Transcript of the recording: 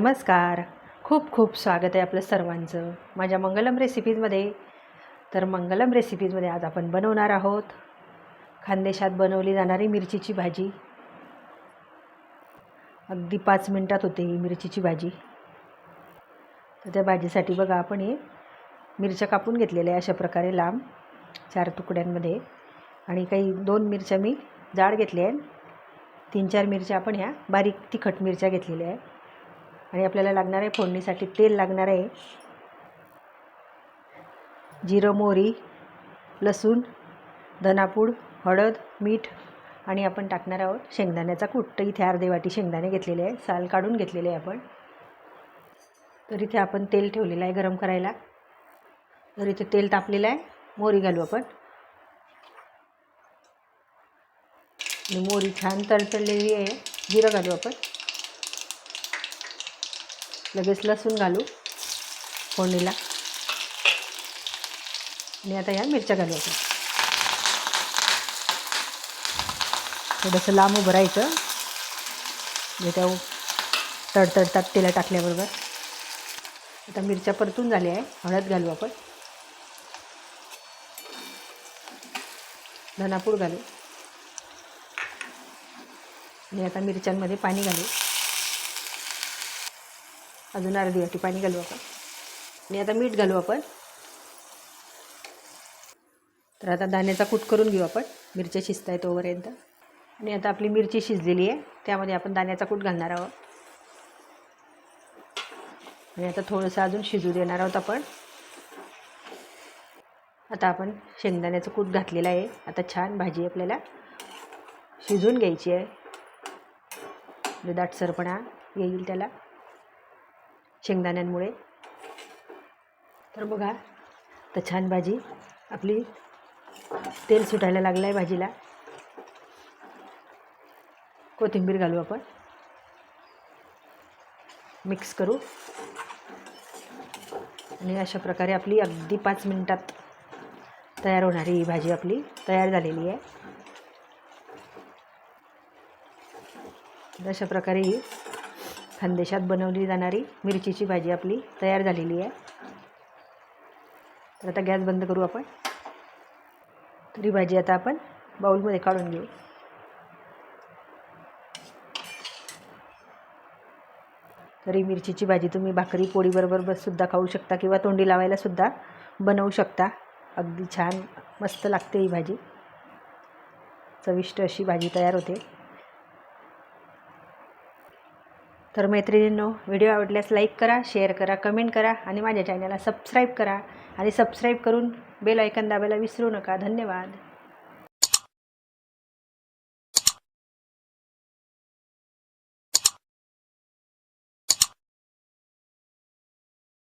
नमस्कार. खूप खूप स्वागत आहे आपलं सर्वांचं. माझ्या मंगलम रेसिपीजमध्ये तर मंगलम रेसिपीजमध्ये आज आपण बनवणार आहोत. खानदेशात बनवली जाणारी मिरचीची भाजी. अगदी पाच मिनटात होते ही मिरचीची भाजी. तर त्या भाजीसाठी बघा आपण हे मिरच्या कापून घेतलेल्या अशा प्रकारे लांब चार तुकड्यांमध्ये. आणि काही दोन मिरच्या मी जाड घेतल्या आहेत. तीन चार मिरच्या आपण ह्या बारीक तिखट मिरच्या घेतलेल्या आहे आणि आपल्याला लागणार आहे फोडणीसाठी तेल लागणार आहे. जिरं मोहरी लसूण धनापूड हळद मीठ आणि आपण टाकणार आहोत शेंगदाण्याचा कूट. तर इथे अर्धे वाटी शेंगदाणे घेतलेले आहे. साल काढून घेतलेले आहे आपण. तर इथे आपण तेल ठेवलेलं आहे गरम करायला. तर इथे तेल तापलेलं आहे. मोहरी घालू आपण. आणि मोहरी छान तळतळलेली आहे. जिरं घालू आपण. लगेच लसूण घालू फोडणीला. आणि आता ह्या मिरच्या घालू थोडंसं लांब उभं राहायचं. म्हणजे त्या तडतडतात तेला टाकल्याबरोबर. आता मिरच्या परतून झाल्या आहे. हळद घालू आपण. धनापूड घालू. आणि आता मिरच्यांमध्ये पाणी घालू. अजून अर्धी वाटी पाणी घालू आपण. आणि आता मीठ घालू आपण. तर आता दाण्याचा कूट करून घेऊ आपण. मिरच्या शिजता आहे तोपर्यंत. आणि आता आपली मिरची शिजलेली आहे. त्यामध्ये आपण दाण्याचा कूट घालणार आहोत. आणि आता थोडंसं अजून शिजू देणार आहोत आपण. आता आपण शेंगदाण्याचं कूट घातलेलं आहे. आता छान भाजी आपल्याला शिजून घ्यायची आहे. म्हणजे दाटसरपणा येईल त्याला. शेंगदाण्यांमुळे. तर बघा तर छान भाजी आपली तेल सुटायला लागलं आहे भाजीला. कोथिंबीर घालू आपण. मिक्स करू. आणि अशा प्रकारे आपली अगदी पाच मिनटात तयार होणारी ही भाजी आपली तयार झालेली आहे. अशा प्रकारे ही खानदेशात बनवली जाणारी मिरचीची भाजी आपली तयार झालेली आहे. तर आता गॅस बंद करू आपण. तरी भाजी आता आपण बाऊलमध्ये काढून घेऊ. तरी मिरचीची भाजी तुम्ही भाकरी पोळीबरोबर बससुद्धा खाऊ शकता किंवा तोंडी लावायलासुद्धा बनवू शकता. अगदी छान मस्त लागते ही भाजी. चविष्ट अशी भाजी तयार होते. तर मैत्रिणींनो व्हिडिओ आवडल्यास लाईक करा शेअर करा कमेंट करा आणि माझ्या चॅनलला सबस्क्राईब करा. आणि सबस्क्राईब करून बेल ऐकन दाबायला विसरू नका. धन्यवाद.